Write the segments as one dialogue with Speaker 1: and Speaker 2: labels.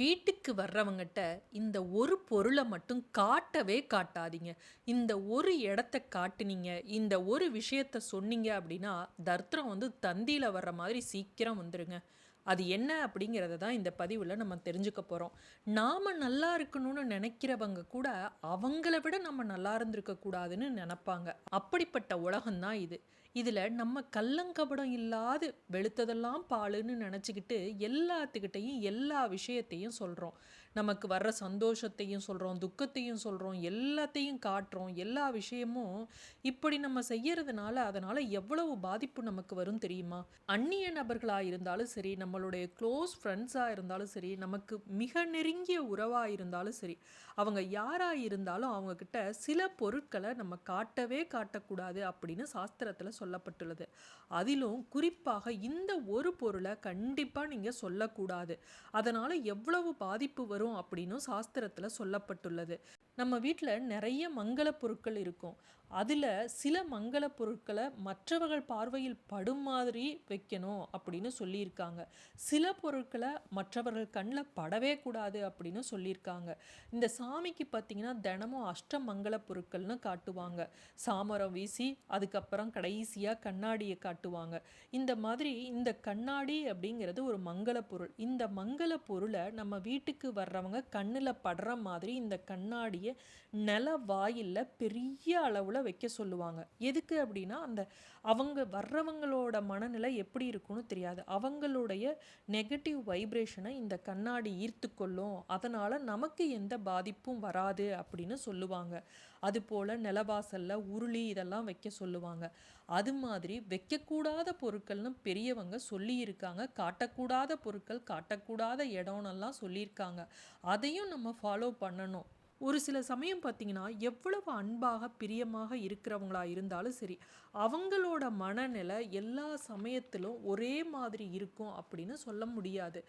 Speaker 1: வீட்டுக்கு வர்றவங்ககிட்ட இந்த ஒரு பொருளை மட்டும் காட்டவே காட்டாதீங்க. இந்த ஒரு இடத்த காட்டுனீங்க இந்த ஒரு விஷயத்த சொன்னீங்க அப்படின்னா தர்த்தரம் வந்து தந்தியில் வர்ற மாதிரி சீக்கிரம் வந்துடுங்க அது என்ன அப்படிங்கிறத தான் இந்த பதிவில் நம்ம தெரிஞ்சுக்க போகிறோம் நாம் நல்லா இருக்கணும்னு நினைக்கிறவங்க கூட அவங்கள விட நம்ம நல்லா இருந்திருக்கக்கூடாதுன்னு நினப்பாங்க. அப்படிப்பட்ட உலகம்தான் இது. இதில் நம்ம கள்ளங்கபடம் இல்லாது வெளுத்ததெல்லாம் பாலுன்னு நினச்சிக்கிட்டு எல்லாத்துக்கிட்டையும் எல்லா விஷயத்தையும் சொல்கிறோம் நமக்கு வர்ற சந்தோஷத்தையும் சொல்கிறோம் துக்கத்தையும் சொல்கிறோம் எல்லாத்தையும் காட்டுறோம் எல்லா விஷயமும் இப்படி நம்ம செய்யறதுனால அதனால் எவ்வளவு பாதிப்பு நமக்கு வரும் தெரியுமா? அந்நிய நபர்களாக இருந்தாலும் சரி நம்மளுடைய க்ளோஸ் ஃப்ரெண்ட்ஸாக இருந்தாலும் சரி நமக்கு மிக நெருங்கிய உறவாக இருந்தாலும் சரி அவங்க யாராக இருந்தாலும் அவங்கக்கிட்ட சில பொருட்களை நம்ம காட்டவே காட்டக்கூடாது அப்படின்னு சாஸ்திரத்தில் சொல்லப்பட்டுள்ளது. அதிலும் குறிப்பாக இந்த ஒரு பொருளை கண்டிப்பாக நீங்கள் சொல்லக்கூடாது. அதனால் எவ்வளவு பாதிப்பு வரும் அப்படின்னும் சாஸ்திரத்தில் சொல்லப்பட்டுள்ளது. நம்ம வீட்டில் நிறைய மங்கள பொருட்கள் இருக்கும். அதில் சில மங்கள பொருட்களை மற்றவர்கள் பார்வையில் படும் மாதிரி வைக்கணும் அப்படின்னு சொல்லியிருக்காங்க. சில பொருட்களை மற்றவர்கள் கண்ணில் படவே கூடாது அப்படின்னு சொல்லியிருக்காங்க. இந்த சாமிக்கு பார்த்திங்கன்னா தினமும் அஷ்ட மங்கள பொருட்கள்னு காட்டுவாங்க. சாமரம் வீசி அதுக்கப்புறம் கடைசியாக கண்ணாடியை காட்டுவாங்க. இந்த மாதிரி இந்த கண்ணாடி அப்படிங்கிறது ஒரு மங்கள பொருள். இந்த மங்கள பொருளை நம்ம வீட்டுக்கு வர்றவங்க கண்ணில் படுற மாதிரி இந்த கண்ணாடியை நில வாயிலில் பெரிய அளவில் வைக்க சொல்லுவாங்க. எதுக்கு அப்படின்னா அந்த அவங்க வர்றவங்களோட மனநிலை எப்படி இருக்கும்னு தெரியாது. அவங்களுடைய நெகட்டிவ் வைப்ரேஷனை இந்த கண்ணாடி ஈர்த்து கொள்ளும். அதனால் நமக்கு எந்த பாதிப்பும் வராது அப்படின்னு சொல்லுவாங்க. அதுபோல் நிலவாசலில் உருளி இதெல்லாம் வைக்க சொல்லுவாங்க. அது மாதிரி வைக்கக்கூடாத பொருட்கள்னு பெரியவங்க சொல்லியிருக்காங்க. காட்டக்கூடாத பொருட்கள் காட்டக்கூடாத இடம்னெல்லாம் சொல்லியிருக்காங்க. அதையும் நம்ம ஃபாலோ பண்ணணும். ஒரு சில சமயம் பார்த்தீங்கன்னா எவ்வளவு அன்பாக பிரியமாக இருக்கிறவங்களா இருந்தாலும் சரி அவங்களோட மனநிலை எல்லா சமயத்திலும் ஒரே மாதிரி இருக்கும் அப்படின்னு சொல்ல முடியாது.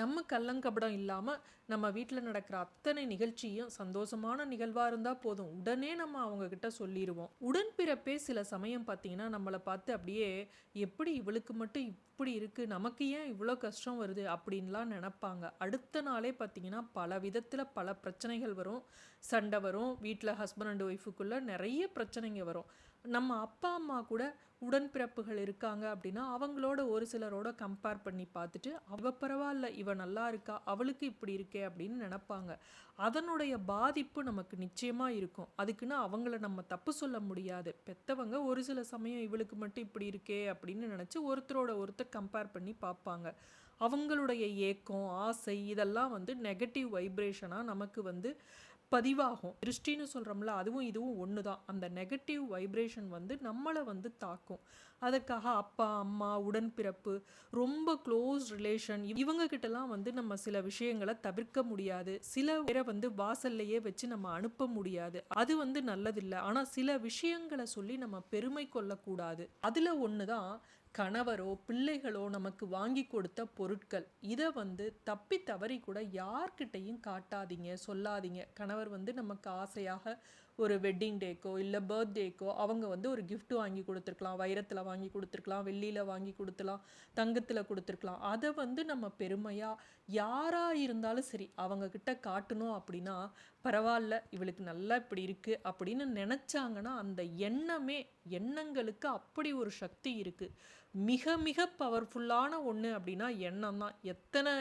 Speaker 1: நம்ம கள்ளங்கபடம் இல்லாமல் நம்ம வீட்டில் நடக்கிற அத்தனை நிகழ்ச்சியும் சந்தோஷமான நிகழ்வாக இருந்தால் போதும். உடனே நம்ம அவங்கக்கிட்ட சொல்லிடுவோம் உடன்பிறப்பே சில சமயம் பார்த்தீங்கன்னா நம்மளை பார்த்து அப்படியே எப்படி இவளுக்கு மட்டும் இப்படி இருக்குது நமக்கு ஏன் இவ்வளோ கஷ்டம் வருது? அப்படின்லாம் நினப்பாங்க. அடுத்த நாளே பார்த்தீங்கன்னா பல விதத்தில் பல பிரச்சனைகள் வரும். சண்டை வரும். வீட்டில் ஹஸ்பண்ட் அண்ட் ஒய்ஃபுக்குள்ளே நிறைய பிரச்சனைங்க வரும். நம்ம அப்பா அம்மா கூட உடன்பிறப்புகள் இருக்காங்க அப்படின்னா அவங்களோட ஒரு சிலரோட கம்பேர் பண்ணி பார்த்துட்டு அவ பரவாயில்ல இவ நல்லா இருக்கா அவளுக்கு இப்படி இருக்கே அப்படின்னு நினப்பாங்க. அதனுடைய பாதிப்பு நமக்கு நிச்சயமாக இருக்கும். அதுக்குன்னு அவங்கள நம்ம தப்பு சொல்ல முடியாது. பெத்தவங்க ஒரு சில சமயம் இவளுக்கு மட்டும் இப்படி இருக்கே அப்படின்னு நினச்சி ஒருத்தரோட ஒருத்தர் கம்பேர் பண்ணி பார்ப்பாங்க. அவங்களுடைய ஏக்கம் ஆசை இதெல்லாம் வந்து நெகட்டிவ் வைப்ரேஷனாக நமக்கு வந்து பதிவாகும். திருஷ்டின்னு சொல்கிறோம்ல அதுவும் இதுவும் ஒன்று தான் அந்த நெகட்டிவ் வைப்ரேஷன் வந்து நம்மளை வந்து தாக்கும். அதுக்காக அப்பா அம்மா உடன்பிறப்பு ரொம்ப க்ளோஸ் ரிலேஷன் இவங்க கிட்டலாம் வந்து நம்ம சில விஷயங்களை தவிர்க்க முடியாது. சில பேரை வந்து வாசல்லையே வச்சு நம்ம அனுப்ப முடியாது. அது வந்து நல்லதில்லை. ஆனால் சில விஷயங்களை சொல்லி நம்ம பெருமை கொள்ளக்கூடாது. அதில் ஒன்று தான் கணவரோ பிள்ளைகளோ நமக்கு வாங்கி கொடுத்த பொருட்கள். இதை வந்து தப்பி தவறி கூட யார்கிட்டையும் காட்டாதீங்க சொல்லாதீங்க. கணவர் வந்து நமக்கு ஆசையாக ஒரு வெட்டிங் டேக்கோ இல்லை பர்த்டேக்கோ அவங்க வந்து ஒரு கிஃப்ட் வாங்கி கொடுத்துருக்கலாம். வைரத்தில் வாங்கி கொடுத்துருக்கலாம். வெள்ளியில் வாங்கி கொடுத்துலாம். தங்கத்தில் கொடுத்துருக்கலாம். அதை வந்து நம்ம பெருமையாக யாராக இருந்தாலும் சரி அவங்கக்கிட்ட காட்டணும் அப்படின்னா பரவாயில்ல இவளுக்கு நல்லா இப்படி இருக்குது அப்படின்னு நினச்சாங்கன்னா அந்த எண்ணமே எண்ணங்களுக்கு அப்படி ஒரு சக்தி இருக்குது மிக மிக பவர்ஃபுல்லான ஒன்று அப்படின்னா எண்ணம் தான் எத்தனை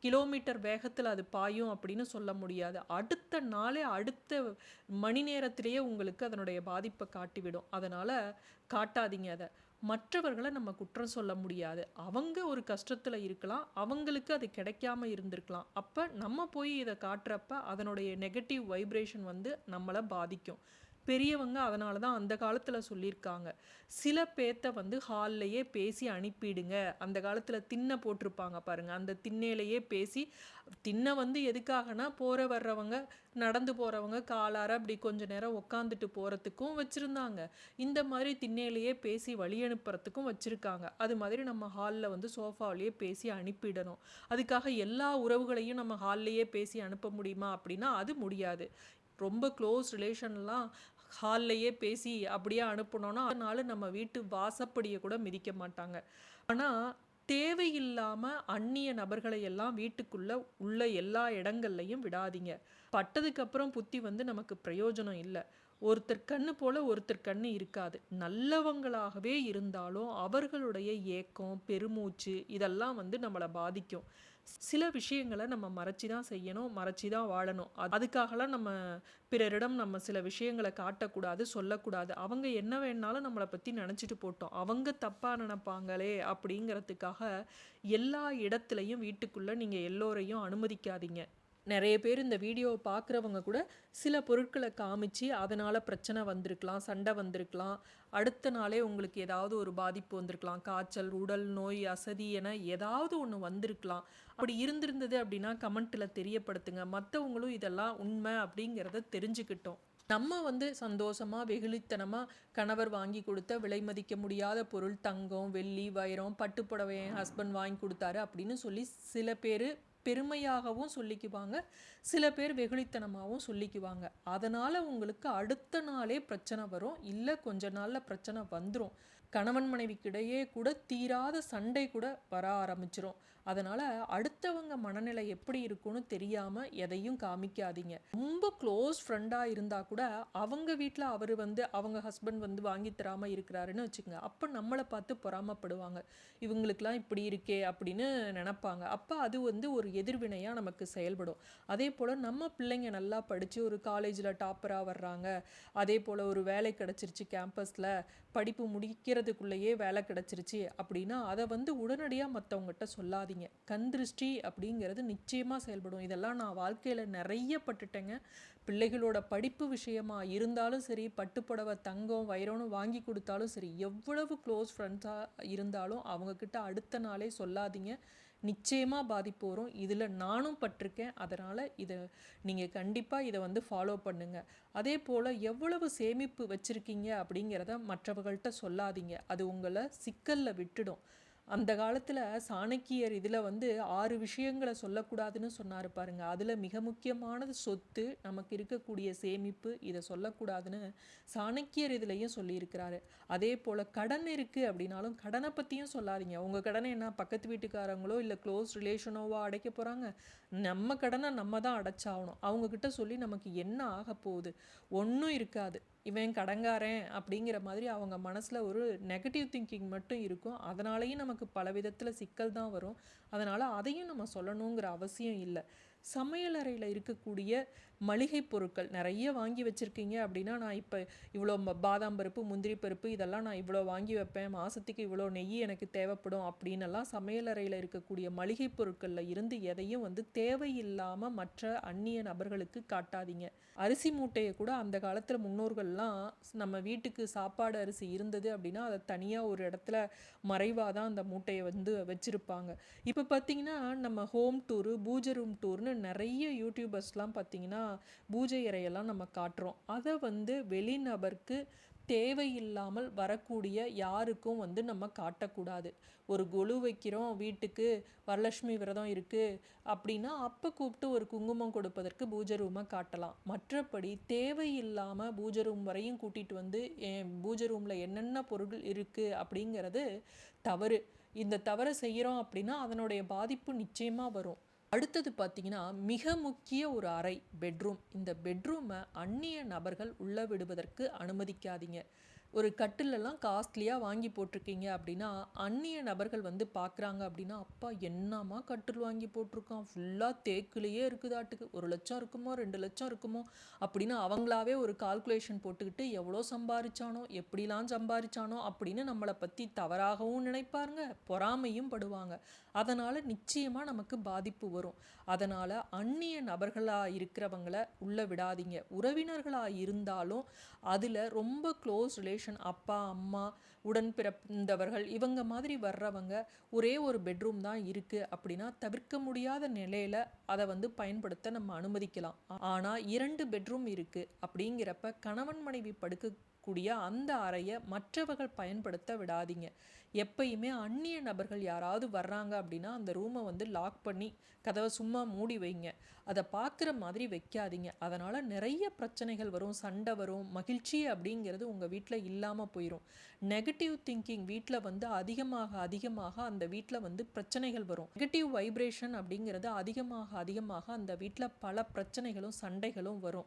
Speaker 1: கிலோமீட்டர் வேகத்தில் அது பாயும் அப்படின்னு சொல்ல முடியாது. அடுத்த நாளே அடுத்த மணி நேரத்திலேயே உங்களுக்கு அதனுடைய பாதிப்பை காட்டிவிடும். அதனால் காட்டாதீங்க அதை. மற்றவர்களை நம்ம குற்றம் சொல்ல முடியாது. அவங்க ஒரு கஷ்டத்தில் இருக்கலாம். அவங்களுக்கு அது கிடைக்காம இருந்திருக்கலாம். அப்போ நம்ம போய் இதை காட்டுறப்ப அதனுடைய நெகட்டிவ் வைப்ரேஷன் வந்து நம்மளை பாதிக்கும். பெரியவங்க அதனால தான் அந்த காலத்தில் சொல்லியிருக்காங்க. சில பேர்த்த வந்து ஹால்லையே பேசி அனுப்பிடுங்க. அந்த காலத்தில் திண்ணை போட்டிருப்பாங்க பாருங்கள் அந்த திண்ணையிலையே பேசி திண்ணை வந்து எதுக்காகனா போகிற வர்றவங்க நடந்து போகிறவங்க காலார அப்படி கொஞ்ச நேரம் உக்காந்துட்டு போகிறதுக்கும் வச்சுருந்தாங்க. இந்த மாதிரி திண்ணையிலையே பேசி வழி அனுப்புறதுக்கும் வச்சுருக்காங்க. அது மாதிரி நம்ம ஹாலில் வந்து சோஃபாவிலேயே பேசி அனுப்பிடணும். அதுக்காக எல்லா உறவுகளையும் நம்ம ஹால்லையே பேசி அனுப்ப முடியுமா அப்படின்னா அது முடியாது. ரொம்ப க்ளோஸ் ரிலேஷன்லாம் ஹால்லையே பேசி அப்படியே அனுப்பினோன்னா அதனால நம்ம வீட்டு வாசப்படியை கூட மிதிக்க மாட்டாங்க. ஆனால் தேவையில்லாமல் அந்நிய நபர்களை எல்லாம் வீட்டுக்குள்ளே உள்ள எல்லா இடங்கள்லையும் விடாதீங்க. பட்டதுக்கப்புறம் புத்தி வந்து நமக்கு பிரயோஜனம் இல்லை. ஒருத்தர் கண்ணு போல ஒருத்தர் கண்ணு இருக்காது. நல்லவங்களாகவே இருந்தாலும் அவர்களுடைய ஏக்கம் பெருமூச்சு இதெல்லாம் வந்து நம்மளை பாதிக்கும். சில விஷயங்களை நம்ம மறைச்சி தான் செய்யணும் மறைச்சி தான் வாழணும் அதுக்காகலாம் நம்ம பிறரிடம் நம்ம சில விஷயங்களை காட்டக்கூடாது சொல்லக்கூடாது. அவங்க என்ன வேணாலும் நம்மளை பற்றி நினச்சிட்டு போட்டோம். அவங்க தப்பாக நினைப்பாங்களே அப்படிங்கிறதுக்காக எல்லா இடத்துலையும் வீட்டுக்குள்ளே நீங்கள் எல்லோரையும் அனுமதிக்காதீங்க. நிறைய பேர் இந்த வீடியோவை பார்க்குறவங்க கூட சில பொருட்களை காமிச்சு அதனால் பிரச்சனை வந்திருக்கலாம் சண்டை வந்திருக்கலாம். அடுத்த நாளே உங்களுக்கு ஏதாவது ஒரு பாதிப்பு வந்திருக்கலாம். காய்ச்சல் உடல் நோய் அசதி என ஏதாவது ஒன்று வந்திருக்கலாம். அப்படி இருந்திருந்தது அப்படின்னா கமெண்ட்டில் தெரியப்படுத்துங்க. மற்றவங்களும் இதெல்லாம் உண்மை அப்படிங்கிறத தெரிஞ்சுக்கிட்டோம். நம்ம வந்து சந்தோஷமாக வெகுளித்தனமாக கணவர் வாங்கி கொடுத்த விலை மதிக்க முடியாத பொருள் தங்கம் வெள்ளி வைரம் பட்டுப்புடவை என் ஹஸ்பண்ட் வாங்கி கொடுத்தாரு அப்படின்னு சொல்லி சில பேர் பெருமையாகவும் சொல்லிக்குவாங்க. சில பேர் வெகுளித்தனமாகவும் சொல்லிக்குவாங்க. அதனால் உங்களுக்கு அடுத்த நாளே பிரச்சனை வரும். இல்லை கொஞ்ச நாளில் பிரச்சனை வந்துடும் கணவன் மனைவிக்கிடையே கூட தீராத சண்டை கூட வர ஆரம்பிச்சிரும். அதனால் அடுத்தவங்க மனநிலை எப்படி இருக்கும்னு தெரியாமல் எதையும் காமிக்காதீங்க. ரொம்ப க்ளோஸ் ஃப்ரெண்டாக இருந்தால் கூட அவங்க வீட்டில் அவர் வந்து அவங்க ஹஸ்பண்ட் வந்து வாங்கி தராமல் இருக்கிறாருன்னு வச்சுக்கோங்க. அப்போ நம்மளை பார்த்து பொறாமப்படுவாங்க. இவங்களுக்கெல்லாம் இப்படி இருக்கே அப்படின்னு நினப்பாங்க. அப்போ அது வந்து ஒரு எதிர்வினையாக நமக்கு செயல்படும். அதே போல் நம்ம பிள்ளைங்க நல்லா படித்து ஒரு காலேஜில் டாப்பராக வர்றாங்க. அதே போல் ஒரு வேலை கிடச்சிருச்சு கேம்பஸில் படிப்பு முடிக்கிறதுக்குள்ளேயே வேலை கிடச்சிருச்சு அப்படின்னா அதை வந்து உடனடியாக மற்றவங்ககிட்ட சொல்லாதீங்க. கண் திருஷ்டி அப்படிங்கிறது நிச்சயமாக செயல்படும். இதெல்லாம் நான் வாழ்க்கையில் நிறைய பட்டுட்டேங்க. பிள்ளைகளோட படிப்பு விஷயமா இருந்தாலும் சரி பட்டுப்புடவை தங்கம் வைரம்னு வாங்கி கொடுத்தாலும் சரி எவ்வளவு க்ளோஸ் ஃப்ரெண்ட்ஸாக இருந்தாலும் அவங்கக்கிட்ட அடுத்த நாளே சொல்லாதீங்க. நிச்சயமாக பாதிப்பு வரும். இதில் நானும் பட்டிருக்கேன். அதனால் இதை நீங்கள் கண்டிப்பாக இதை வந்து ஃபாலோ பண்ணுங்கள் அதே போல் எவ்வளவு சேமிப்பு வச்சுருக்கீங்க அப்படிங்கிறத மற்றவர்கள்ட்ட சொல்லாதீங்க. அது உங்களை சிக்கலில் விட்டுடும். அந்த காலத்தில் சாணக்கியர் இதில் வந்து ஆறு விஷயங்களை சொல்லக்கூடாதுன்னு சொன்னார் பாருங்க. அதில் மிக முக்கியமானது சொத்து நமக்கு இருக்கக்கூடிய சேமிப்பு இதை சொல்லக்கூடாதுன்னு சாணக்கியர் இதுலேயும் சொல்லியிருக்கிறாரு. அதே போல் கடன் இருக்குது அப்படின்னாலும் கடனை பற்றியும் சொல்லாதீங்க. உங்கள் கடனை என்ன பக்கத்து வீட்டுக்காரங்களோ இல்லை க்ளோஸ் ரிலேஷனோவோ அடைக்க போகிறாங்க நம்ம கடனை நம்ம தான் அடைச்சாகணும். அவங்கக்கிட்ட சொல்லி நமக்கு என்ன ஆக போகுது? ஒன்றும் இருக்காது. இவன் கடங்காரன் அப்படிங்கிற மாதிரி அவங்க மனசில் ஒரு நெகட்டிவ் திங்கிங் மட்டும் இருக்கும். அதனாலேயும் நமக்கு பல விதத்தில் சிக்கல் தான் வரும். அதனால் அதையும் நம்ம சொல்லணுங்கிற அவசியம் இல்லை. சமையலறையில் இருக்கக்கூடிய மளிகை பொருட்கள் நிறைய வாங்கி வச்சுருக்கீங்க அப்படின்னா நான் இப்போ இவ்வளோ பாதாம் பருப்பு முந்திரி பருப்பு இதெல்லாம் நான் இவ்வளோ வாங்கி வைப்பேன். மாதத்துக்கு இவ்வளோ நெய் எனக்கு தேவைப்படும் அப்படின்னெல்லாம் சமையலறையில் இருக்கக்கூடிய மளிகை பொருட்களில் இருந்து எதையும் வந்து தேவையில்லாமல் மற்ற அந்நிய நபர்களுக்கு காட்டாதீங்க. அரிசி மூட்டையை கூட அந்த காலத்தில் முன்னோர்கள்லாம் நம்ம வீட்டுக்கு சாப்பாடு அரிசி இருந்தது அப்படின்னா அதை தனியாக ஒரு இடத்துல மறைவாக தான் அந்த மூட்டையை வந்து வச்சுருப்பாங்க. இப்போ பார்த்தீங்கன்னா நம்ம ஹோம் டூரு பூஜை ரூம் டூர்னு நிறைய யூடியூபர்ஸ்லாம் பார்த்தீங்கன்னா பூஜை அறையெல்லாம் நம்ம காட்டுறோம். அதை வந்து வெளிநபருக்கு தேவையில்லாமல் வரக்கூடிய யாருக்கும் வந்து நம்ம காட்டக்கூடாது. ஒரு கொலு வைக்கிறோம் வீட்டுக்கு வரலட்சுமி விரதம் இருக்குது அப்படின்னா அப்போ கூப்பிட்டு ஒரு குங்குமம் கொடுப்பதற்கு பூஜை ரூமை காட்டலாம். மற்றபடி தேவையில்லாமல் பூஜை ரூம் வரையும் கூட்டிகிட்டு வந்து என் பூஜை ரூமில் என்னென்ன பொருள் இருக்குது அப்படிங்கிறது தவறு. இந்த தவறை செய்கிறோம் அப்படின்னா அதனுடைய பாதிப்பு நிச்சயமாக வரும். அடுத்தது பார்த்தீங்கன்னா மிக முக்கிய ஒரு அறை பெட்ரூம் இந்த பெட்ரூமை அந்நிய நபர்கள் உள்ள விடுவதற்கு அனுமதிக்காதீங்க. ஒரு கட்டிலெல்லாம் காஸ்ட்லியாக வாங்கி போட்டிருக்கீங்க அப்படின்னா அந்நிய நபர்கள் வந்து பார்க்குறாங்க அப்படின்னா அப்பா என்னம்மா கட்டில் வாங்கி போட்டிருக்கான்? ஃபுல்லாக தேக்குலேயே இருக்குதாட்டுக்கு. ஒரு லட்சம் இருக்குமோ ரெண்டு லட்சம் இருக்குமோ? அப்படின்னு அவங்களாவே ஒரு கால்குலேஷன் போட்டுக்கிட்டு எவ்வளோ சம்பாரிச்சானோ எப்படிலாம் சம்பாரிச்சானோ அப்படின்னு நம்மளை பற்றி தவறாகவும் நினைப்பாருங்க பொறாமையும் படுவாங்க. அதனால் நிச்சயமாக நமக்கு பாதிப்பு வரும். அதனால் அந்நிய நபர்களாக இருக்கிறவங்கள உள்ள விடாதீங்க. உறவினர்களாக இருந்தாலும் அதில் ரொம்ப க்ளோஸ் ரிலேஷன் அப்பா அம்மா உடன் பிறந்தவர்கள் இவங்க மாதிரி வர்றவங்க ஒரே ஒரு பெட்ரூம் தான் இருக்குது அப்படின்னா தவிர்க்க முடியாத நிலையில் அதை வந்து பயன்படுத்த நம்ம அனுமதிக்கலாம். ஆனால் இரண்டு பெட்ரூம் இருக்குது அப்படிங்கிறப்ப கணவன் மனைவி படுக்கக்கூடிய அந்த அறையை மற்றவர்கள் பயன்படுத்த விடாதீங்க. எப்பயுமே அந்நிய நபர்கள் யாராவது வர்றாங்க அப்படின்னா அந்த ரூமை வந்து லாக் பண்ணி கதவை சும்மா மூடி வைங்க. அதை பார்க்குற மாதிரி வைக்காதீங்க. அதனால் நிறைய பிரச்சனைகள் வரும் சண்டை வரும் மகிழ்ச்சி அப்படிங்கிறது உங்கள் வீட்டில் இல்லாமல் போயிடும் நெகட்டிவ் நெகட்டிவ் திங்கிங் வீட்டில் வந்து அதிகமாக அதிகமாக அந்த வீட்டில் வந்து பிரச்சனைகள் வரும். நெகட்டிவ் வைப்ரேஷன் அப்படிங்கிறது அதிகமாக அதிகமாக அந்த வீட்டில் பல பிரச்சனைகளும் சண்டைகளும் வரும்.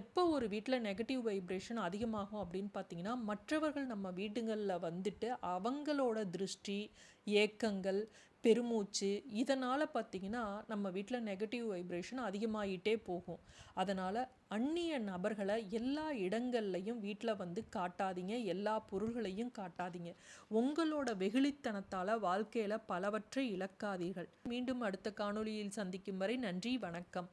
Speaker 1: எப்போ ஒரு வீட்டில் நெகட்டிவ் வைப்ரேஷன் அதிகமாகும் அப்படின்னு பார்த்தீங்கன்னா மற்றவர்கள் நம்ம வீடுகளில் வந்துட்டு அவங்களோட திருஷ்டி ஏக்கங்கள் பெருமூச்சு இதனால் பார்த்தீங்கன்னா நம்ம வீட்டில் நெகட்டிவ் வைப்ரேஷன் அதிகமாகிட்டே போகும். அதனால் அந்நிய நபர்களை எல்லா இடங்கள்லையும் வீட்டில் வந்து காட்டாதீங்க எல்லா பொருள்களையும் காட்டாதீங்க. உங்களோட வெகுளித்தனத்தால் வாழ்க்கையில் பலவற்றை இழக்காதீர்கள். மீண்டும் அடுத்த காணொளியில் சந்திக்கும் வரை நன்றி வணக்கம்.